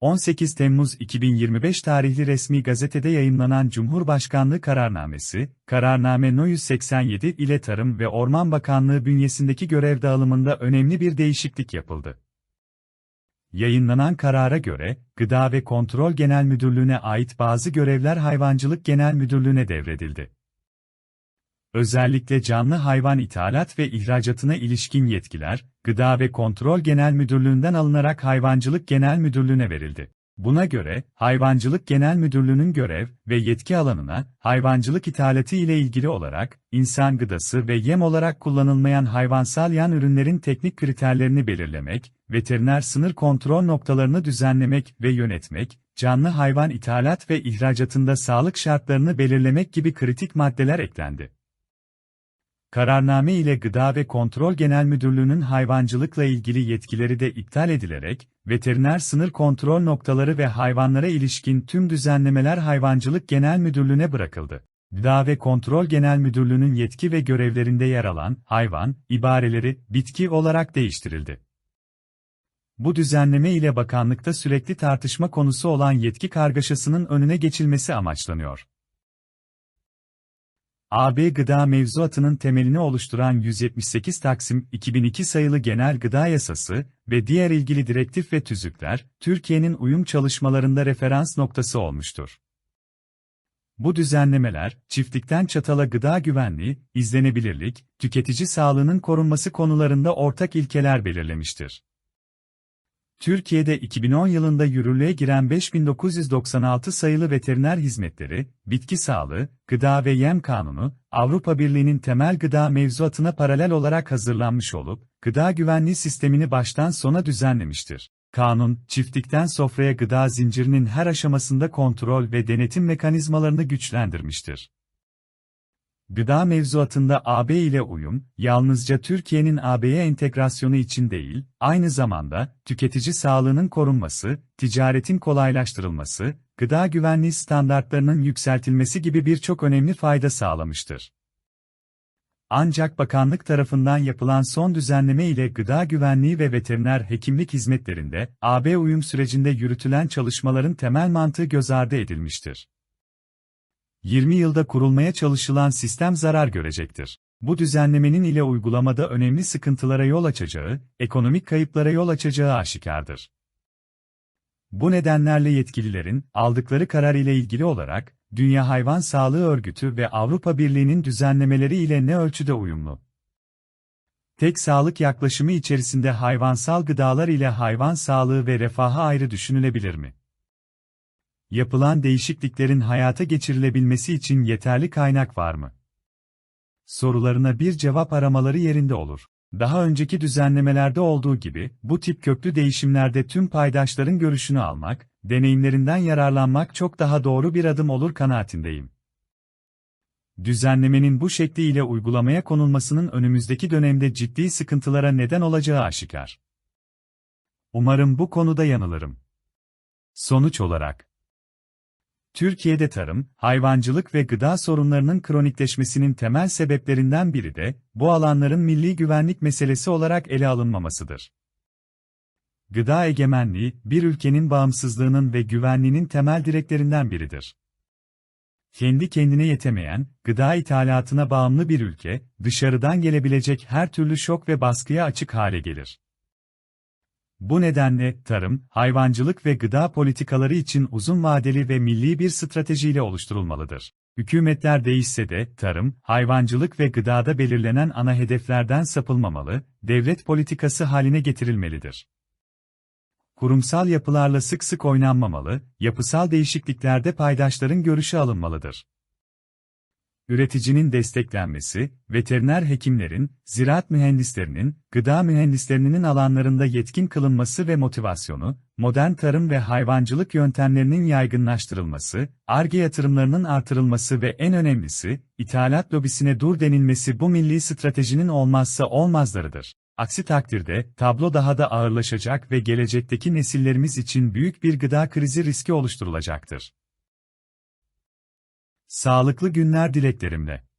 18 Temmuz 2025 tarihli resmi gazetede yayımlanan Cumhurbaşkanlığı kararnamesi, Kararname No 187 ile Tarım ve Orman Bakanlığı bünyesindeki görev dağılımında önemli bir değişiklik yapıldı. Yayınlanan karara göre, Gıda ve Kontrol Genel Müdürlüğü'ne ait bazı görevler Hayvancılık Genel Müdürlüğü'ne devredildi. Özellikle canlı hayvan ithalat ve ihracatına ilişkin yetkiler, Gıda ve Kontrol Genel Müdürlüğü'nden alınarak Hayvancılık Genel Müdürlüğü'ne verildi. Buna göre, Hayvancılık Genel Müdürlüğü'nün görev ve yetki alanına, hayvancılık ithalatı ile ilgili olarak, insan gıdası ve yem olarak kullanılmayan hayvansal yan ürünlerin teknik kriterlerini belirlemek, veteriner sınır kontrol noktalarını düzenlemek ve yönetmek, canlı hayvan ithalat ve ihracatında sağlık şartlarını belirlemek gibi kritik maddeler eklendi. Kararname ile Gıda ve Kontrol Genel Müdürlüğü'nün hayvancılıkla ilgili yetkileri de iptal edilerek, veteriner sınır kontrol noktaları ve hayvanlara ilişkin tüm düzenlemeler Hayvancılık Genel Müdürlüğü'ne bırakıldı. Gıda ve Kontrol Genel Müdürlüğü'nün yetki ve görevlerinde yer alan hayvan ibareleri bitki olarak değiştirildi. Bu düzenleme ile bakanlıkta sürekli tartışma konusu olan yetki kargaşasının önüne geçilmesi amaçlanıyor. AB Gıda Mevzuatı'nın temelini oluşturan 178 Taksim 2002 sayılı Genel Gıda Yasası ve diğer ilgili direktif ve tüzükler, Türkiye'nin uyum çalışmalarında referans noktası olmuştur. Bu düzenlemeler, çiftlikten çatala gıda güvenliği, izlenebilirlik, tüketici sağlığının korunması konularında ortak ilkeler belirlemiştir. Türkiye'de 2010 yılında yürürlüğe giren 5996 sayılı veteriner hizmetleri, bitki sağlığı, gıda ve yem kanunu, Avrupa Birliği'nin temel gıda mevzuatına paralel olarak hazırlanmış olup, gıda güvenliği sistemini baştan sona düzenlemiştir. Kanun, çiftlikten sofraya gıda zincirinin her aşamasında kontrol ve denetim mekanizmalarını güçlendirmiştir. Gıda mevzuatında AB ile uyum, yalnızca Türkiye'nin AB'ye entegrasyonu için değil, aynı zamanda, tüketici sağlığının korunması, ticaretin kolaylaştırılması, gıda güvenliği standartlarının yükseltilmesi gibi birçok önemli fayda sağlamıştır. Ancak bakanlık tarafından yapılan son düzenleme ile gıda güvenliği ve veteriner hekimlik hizmetlerinde, AB uyum sürecinde yürütülen çalışmaların temel mantığı göz ardı edilmiştir. 20 yılda kurulmaya çalışılan sistem zarar görecektir. Bu düzenlemenin ile uygulamada önemli sıkıntılara yol açacağı, ekonomik kayıplara yol açacağı aşikardır. Bu nedenlerle yetkililerin, aldıkları karar ile ilgili olarak, Dünya Hayvan Sağlığı Örgütü ve Avrupa Birliği'nin düzenlemeleri ile ne ölçüde uyumlu? Tek sağlık yaklaşımı içerisinde hayvansal gıdalar ile hayvan sağlığı ve refahı ayrı düşünülebilir mi? Yapılan değişikliklerin hayata geçirilebilmesi için yeterli kaynak var mı? Sorularına bir cevap aramaları yerinde olur. Daha önceki düzenlemelerde olduğu gibi, bu tip köklü değişimlerde tüm paydaşların görüşünü almak, deneyimlerinden yararlanmak çok daha doğru bir adım olur kanaatindeyim. Düzenlemenin bu şekliyle uygulamaya konulmasının önümüzdeki dönemde ciddi sıkıntılara neden olacağı aşikar. Umarım bu konuda yanılırım. Sonuç olarak, Türkiye'de tarım, hayvancılık ve gıda sorunlarının kronikleşmesinin temel sebeplerinden biri de, bu alanların milli güvenlik meselesi olarak ele alınmamasıdır. Gıda egemenliği, bir ülkenin bağımsızlığının ve güvenliğinin temel direklerinden biridir. Kendi kendine yetemeyen, gıda ithalatına bağımlı bir ülke, dışarıdan gelebilecek her türlü şok ve baskıya açık hale gelir. Bu nedenle tarım, hayvancılık ve gıda politikaları için uzun vadeli ve milli bir stratejiyle oluşturulmalıdır. Hükümetler değişse de tarım, hayvancılık ve gıdada belirlenen ana hedeflerden sapılmamalı, devlet politikası haline getirilmelidir. Kurumsal yapılarla sık sık oynanmamalı, yapısal değişikliklerde paydaşların görüşü alınmalıdır üreticinin desteklenmesi, veteriner hekimlerin, ziraat mühendislerinin, gıda mühendislerinin alanlarında yetkin kılınması ve motivasyonu, modern tarım ve hayvancılık yöntemlerinin yaygınlaştırılması, ARGE yatırımlarının artırılması ve en önemlisi, ithalat lobisine dur denilmesi bu milli stratejinin olmazsa olmazlarıdır. Aksi takdirde, tablo daha da ağırlaşacak ve gelecekteki nesillerimiz için büyük bir gıda krizi riski oluşturulacaktır. Sağlıklı günler dileklerimle.